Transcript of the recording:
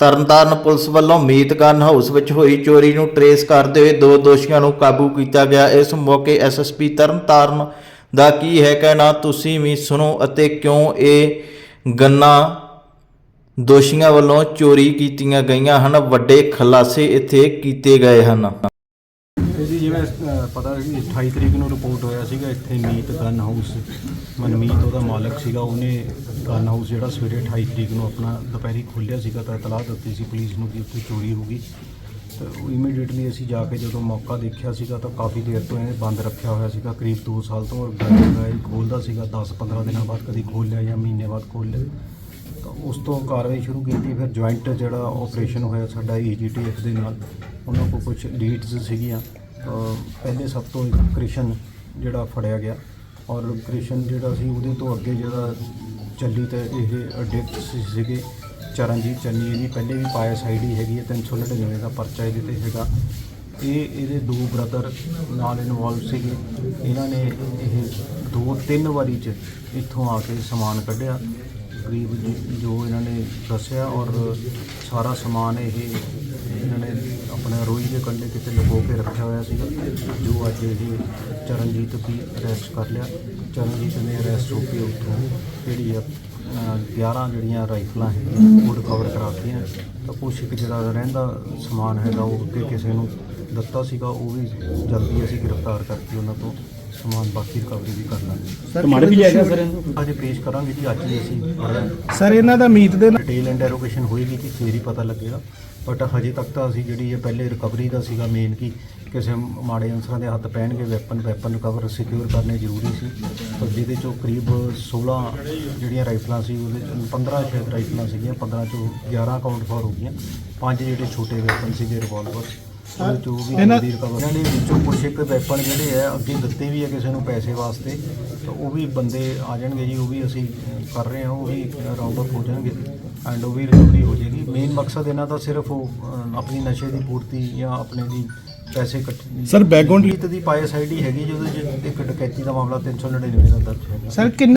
Tarn Taran police ਵੱਲੋਂ ਮੀਤ gun house ਵਿੱਚ ਹੋਈ ਚੋਰੀ ਨੂੰ ਟਰੇਸ ਕਰਦੇ ਹੋਏ ਦੋ ਦੋਸ਼ੀਆਂ ਨੂੰ ਕਾਬੂ ਕੀਤਾ ਗਿਆ। ਇਸ ਮੌਕੇ ਐਸਐਸਪੀ ਤਰਨਤਾਰਨ ਦਾ ਕੀ ਹੈ ਕਹਿਣਾ, ਤੁਸੀਂ ਵੀ ਸੁਣੋ ਅਤੇ ਕਿਉਂ ਇਹ ਗੰਨਾ ਦੋਸ਼ੀਆਂ ਵੱਲੋਂ ਚੋਰੀ ਕੀਤੀਆਂ ਗਈਆਂ ਹਨ? ਵੱਡੇ ਖੁਲਾਸੇ ਇੱਥੇ ਕੀਤੇ ਗਏ ਹਨ। ਜੀ ਜਿਵੇਂ ਅਹ, ਪਤਾ ਹੈ ਕਿ 28 ਤਰੀਕ ਨੂੰ ਰਿਪੋਰਟ ਹੋਇਆ ਸੀਗਾ ਇੱਥੇ ਮੀਤ ਗਨ ਹਾਊਸ ਮਨਮੀਤ ਉਹਦਾ ਮਾਲਕ ਸੀਗਾ ਉਹਨੇ ਗਨ ਹਾਊਸ ਜਿਹੜਾ ਸਵੇਰੇ 28 ਤਰੀਕ ਨੂੰ ਆਪਣਾ ਦੁਪਹਿਰੀ ਖੋਲ੍ਹਿਆ ਸੀਗਾ ਤਾਂ ਇਤਲਾਹ ਦਿੱਤੀ ਸੀ ਪੁਲਿਸ ਨੂੰ ਕਿ ਉੱਥੇ ਚੋਰੀ ਹੋ ਗਈ। ਤਾਂ ਇਮੀਡੀਏਟਲੀ ਅਸੀਂ ਜਾ ਕੇ ਜਦੋਂ ਮੌਕਾ ਦੇਖਿਆ ਸੀਗਾ ਤਾਂ ਕਾਫੀ ਦੇਰ ਤੋਂ ਇਹਨੇ ਬੰਦ ਰੱਖਿਆ ਹੋਇਆ ਸੀਗਾ ਕਰੀਬ 2 ਸਾਲ ਤੋਂ ਔਰ ਗਾਇ ਖੋਲਦਾ ਸੀਗਾ 10-15 ਦਿਨਾਂ ਬਾਅਦ ਕਦੀ ਖੋਲ੍ਹ ਲਿਆ ਜਾਂ ਮਹੀਨੇ ਬਾਅਦ ਖੋਲ੍ਹ ਲਿਆ ਉਸ ਤੋਂ ਕਾਰਵਾਈ ਸ਼ੁਰੂ ਕੀਤੀ, ਫਿਰ ਜੁਆਇੰਟ ਜਿਹੜਾ ਆਪਰੇਸ਼ਨ ਹੋਇਆ ਸਾਡਾ ਈਜੀਟੀਐਫ ਦੇ ਨਾਲ, ਉਹਨਾਂ ਕੋਲ ਕੁਝ ਲੀਡਸ ਸੀਗੀਆਂ। ਪਹਿਲੇ ਸਭ ਤੋਂ ਇੱਕ ਕ੍ਰਿਸ਼ਨ ਜਿਹੜਾ ਫੜਿਆ ਗਿਆ ਔਰ ਕ੍ਰਿਸ਼ਨ ਜਿਹੜਾ ਸੀ ਉਹਦੇ ਤੋਂ ਅੱਗੇ ਜਿਹੜਾ ਚੱਲੀ ਤੇ ਇਹ ਅਡਿਕਟ ਸੀਗੇ ਚਰਨਜੀਤ ਚੰਨੀ ਇਹਦੀ ਪਹਿਲੇ ਵੀ ਪਾਇਸ ਆਈਡੀ ਹੈਗੀ ਹੈ 399 ਦਾ ਪਰਚਾ ਇਹਦੇ ਤੇ ਹੈਗਾ। ਇਹ ਇਹਦੇ ਦੋ ਬ੍ਰਦਰ ਨਾਲ ਇਨਵੋਲਵ ਸੀਗੇ। ਇਹਨਾਂ ਨੇ ਇਹ ਦੋ ਤਿੰਨ ਵਾਰੀ ਚ ਇੱਥੋਂ ਆ ਕੇ ਸਮਾਨ ਕੱਢਿਆ। ਕਰੀਬ ਜੋ ਇਹਨਾਂ ਨੇ ਦੱਸਿਆ ਔਰ ਸਾਰਾ ਸਮਾਨ ਇਹ ਇਹਨਾਂ ਨੇ ਆਪਣੇ ਰੋਈ ਦੇ ਕੰਢੇ ਕਿਤੇ ਲੁਕੋ ਕੇ ਰੱਖਿਆ ਹੋਇਆ ਸੀਗਾ ਜੋ ਅੱਜ ਇਹ ਚਰਨਜੀਤ ਵੀ ਅਰੈਸਟ ਕਰ ਲਿਆ। ਚਰਨਜੀਤ ਨੇ ਅਰੈਸਟ ਹੋ ਕੇ ਉੱਥੋਂ ਜਿਹੜੀ ਆ ਅ, 11 ਜਿਹੜੀਆਂ ਰਾਈਫਲਾਂ ਹੈਗੀਆਂ ਉਹ ਰਿਕਵਰ ਕਰਾਤੀਆਂ। ਤਾਂ ਕੁਛ ਇੱਕ ਜਿਹੜਾ ਰਹਿੰਦਾ ਸਮਾਨ ਹੈਗਾ ਉਹ ਅੱਗੇ ਕਿਸੇ ਨੂੰ ਦਿੱਤਾ ਸੀਗਾ ਉਹ ਵੀ ਜਲਦੀ ਅਸੀਂ ਗ੍ਰਿਫਤਾਰ ਕਰਕੇ ਉਹਨਾਂ ਤੋਂ। ਸਮਾਨ ਬਾਕੀ ਰਿਕਵਰੀ ਵੀ ਕਰ ਲਾਂਗੇ ਟਮਾਟਰ ਵੀ ਜਾਏਗਾ ਸਰ ਅਜੇ ਪੇਸ਼ ਕਰਾਂਗੇ ਜੀ ਅੱਜ ਹੀ ਅਸੀਂ ਸਰ ਇਹਨਾਂ ਦਾ ਮੀਤ ਦੇ ਨਾਲ ਡਿਟੇਲ ਇੰਟਰੋਗੇਸ਼ਨ ਹੋਏਗੀ ਤੇ ਫੇਰ ਹੀ ਪਤਾ ਲੱਗੇਗਾ। ਬਟ ਹਜੇ ਤੱਕ ਤਾਂ ਅਸੀਂ ਜਿਹੜੀ ਇਹ ਪਹਿਲੇ ਰਿਕਵਰੀ ਦਾ ਸੀਗਾ ਮੇਨ ਕਿ ਕਿਸੇ ਮਾੜੇ ਅਨਸਰਾਂ ਦੇ ਹੱਥ ਪੈਣਗੇ ਵੈਪਨ ਵੈਪਨ ਰਿਕਵਰ ਸਿਕਿਉਰ ਕਰਨੇ ਜ਼ਰੂਰੀ ਸੀ। ਤਾਂ ਜਿਹਦੇ ਚੋਂ ਕਰੀਬ 16 ਜਿਹੜੀਆਂ ਰਾਈਫਲਾਂ ਸੀ ਉਹਦੇ ਚੋਂ 15 ਸ਼ਾਇਦ ਰਾਈਫਲਾਂ ਸੀਗੀਆਂ 15 ਚੋਂ 11 ਕਾਊਂਟ ਫੋਰ ਹੋ ਗਈਆਂ। ਪੰਜ ਜਿਹੜੇ ਛੋਟੇ ਵੈਪਨ ਸੀਗੇ ਰਿਵਾਲਵਰ ਉਹਦੇ ਚੋਂ ਵੀ ਇਹਨਾਂ- ਜਲਦੀ ਰਿਕਵਰ ਇਹਨਾਂ ਦੇ ਵਿੱਚੋਂ ਕੁਛ ਇੱਕ ਵੈਪਨ ਜਿਹੜੇ ਆ ਅੱਗੇ ਦਿੱਤੇ ਵੀ ਆ ਕਿਸੇ ਨੂੰ ਪੈਸੇ ਵਾਸਤੇ ਤਾਂ ਉਹ ਵੀ ਬੰਦੇ ਆ ਜਾਣਗੇ ਜੀ ਉਹ ਵੀ ਅਸੀਂ ਕਰ ਰਹੇ ਹਾਂ ਉਹ ਵੀ ਰਾਉਂਡ ਅਪ ਹੋ ਜਾਣਗੇ ਐਂਡ ਉਹ ਵੀ ਰਿਕਵਰੀ ਹੋ ਜਾਏਗੀ। ਮੇਨ ਮਕਸਦ ਇਹਨਾਂ ਦਾ ਸਿਰਫ ਉਹ ਅਹ, ਆਪਣੀ ਨਸ਼ੇ ਦੀ ਪੂਰਤੀ ਜਾਂ ਆਪਣੇ ਦੀ ਪੈਸੇ ਕੱਟ Sir, background- ਦੀ ਪਾਇਸ ਆਈਡੀ ਹੈਗੀ ਜਿਹਦੇ ਚ ਇੱਕ ਡਕੈਤੀ ਦਾ ਮਾਮਲਾ 399 ਦਾ ਦਰਜ ਹੈ ਸਰ ਕਿੰਨੇ